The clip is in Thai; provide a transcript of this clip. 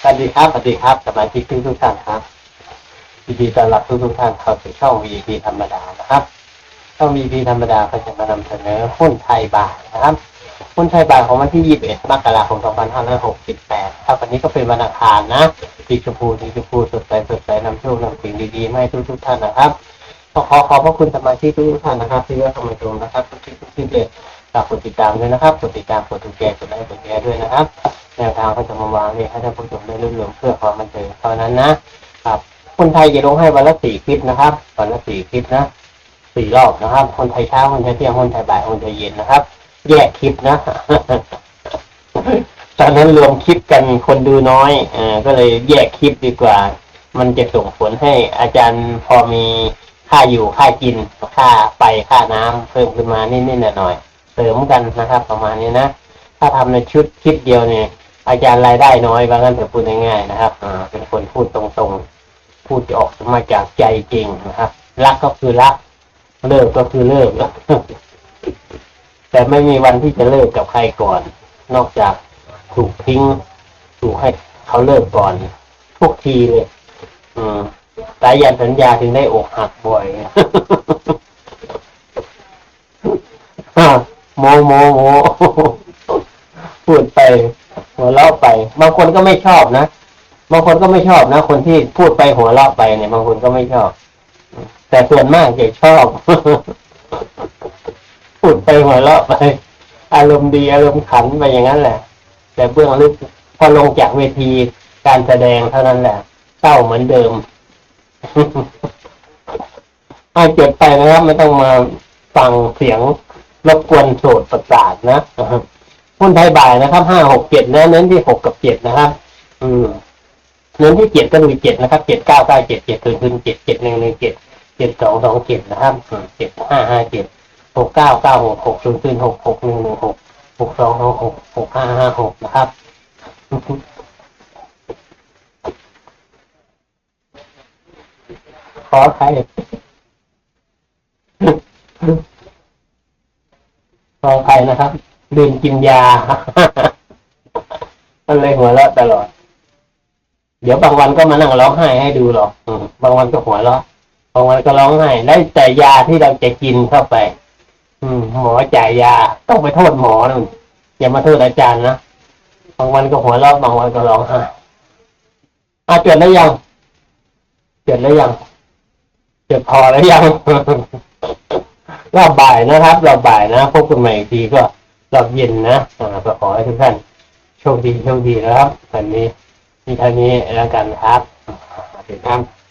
สวัสดีครับ สวัสดีครับสมาชิกทุกทุกท่านครับยินดีต้อนรับทุกทุกท่านเข้าสู่ช่อง VP ธรรมดานะครับช่อง VP ธรรมดาก็จะมานำเสนอหุ้นไทยบาทนะครับ หุ้นไทยบาทของวันที่ 21 มกราคม 2568 ครับวันนี้ก็เป็นวันอังคารนะสีชมพูสีชมพูสดใสสดใสนำโชคนำสิ่งดีๆมาให้ทุกทุกท่านนะครับขอขอขอบพระคุณสมาชิกทุกท่านนะครับ ที่เข้ามาชมนะครับทุกทุกที่เลย ฝากกดติดตามด้วยนะครับ กดติดตาม กดถูกแชร์กดไลค์ กดแชร์ด้วยนะครับ แนวทางก็จะมาวางเนี่ยให้ท่านผู้ชมได้รื่องเพื่อความบันเทิงเท่านั้นนะครับ คนไทยจะลงให้วันละสี่คลิปนะครับ วันละสี่คลิปนะสี่รอบนะครับ คนไทยเช้า คนไทยเที่ยง คนไทยบ่าย คนไทยเย็นนะครับ แยกคลิปนะ ตอนนั้นรวมคลิปกันคนดูน้อยออก็เลยแยกคลิปดีกว่า มันจะส่งผลให้อาจารย์พอมีค่าอยู่ค่ากิน ค่าไฟค่าน้ำเพิ่มขึ้นมานิดๆหน่อยๆ เสริมกันนะครับ ประมาณนี้นะ ถ้าทำในชุดคลิปเดียวเนี่ย อาจารย์รายได้น้อยบางท่านจะพูดง่ายๆนะครับอ่าเป็นคนพูดตรงๆ พูดออกมาจากใจจริงนะครับ รักก็คือรัก เลิกก็คือเลิกแต่ไม่มีวันที่จะเลิกกับใครก่อน นอกจากถูกทิ้ง ถูกให้เขาเลิกก่อนทุกทีเลย อืมสายยันสัญญาถึงได้อกหักบ่อย อะ โมโมโมพูดไปหัวเราะไป บางคนก็ไม่ชอบนะบางคนก็ไม่ชอบนะคนที่พูดไปหัวเราะไปเนี่ยบางคนก็ไม่ชอบ แต่ส่วนมากจะชอบพูดไปหัวเราะไป อารมณ์ดีอารมณ์ขันไปอย่างนั้นแหละ แต่เบื้องลึกพอลงจากเวทีการแสดงเท่านั้นแหละเศร้าเหมือนเดิมเอาเจ็บไปนะครับไม่ต้องมาฟังเสียง รบกวนโสดประสาทนะหุ้นไทยบ่ายนะครับห้าหกเจ็ดนะเน้นที่หกกับเจ็ดนะครับ อืมเน้นที่เจ็ดก็คือเจ็ดนะครับเจ็ดเก้าเก้าเจ็ดเจ็ดคืนคืนเจ็ดเจ็ดหนึ่งหนึ่งเจ็ดเจ็ดสองสองเจ็ดนะครับเจ็ดห้าห้าเจ็ดหกเก้าเก้าหกหกคืนคืนหกหกหนึ่งหนึ่งหกหกสองสองหกหกห้าห้าหกนะครับขอใคร ขอใครนะครับดื่มกินยา มันเลยหัวเราะตลอด เดี๋ยวบางวันก็มานั่งร้องไห้ให้ดูหรอกบางวันก็หัวเราะบางวันก็ร้องไห้ได้แต่ยาที่เราจะกินเข้าไป อืม หมอจ่ายยา ต้องไปโทษหมอนู่นอย่ามาโทษอาจารย์นะบางวันก็หัวเราะบางวันก็ร้องไห้อาจดแล้วยังจดแล้วยังจดพอแล้วยัง รอบบ่ายนะครับ รอบบ่ายนะพบกันใหม่อีกทีก็รอบเย็นนะอ่าก็ขอให้ทุกท่านโชคดีโชคดีนะครับวันนี้มีเท่านี้แล้วกันครับสวัสดีครับ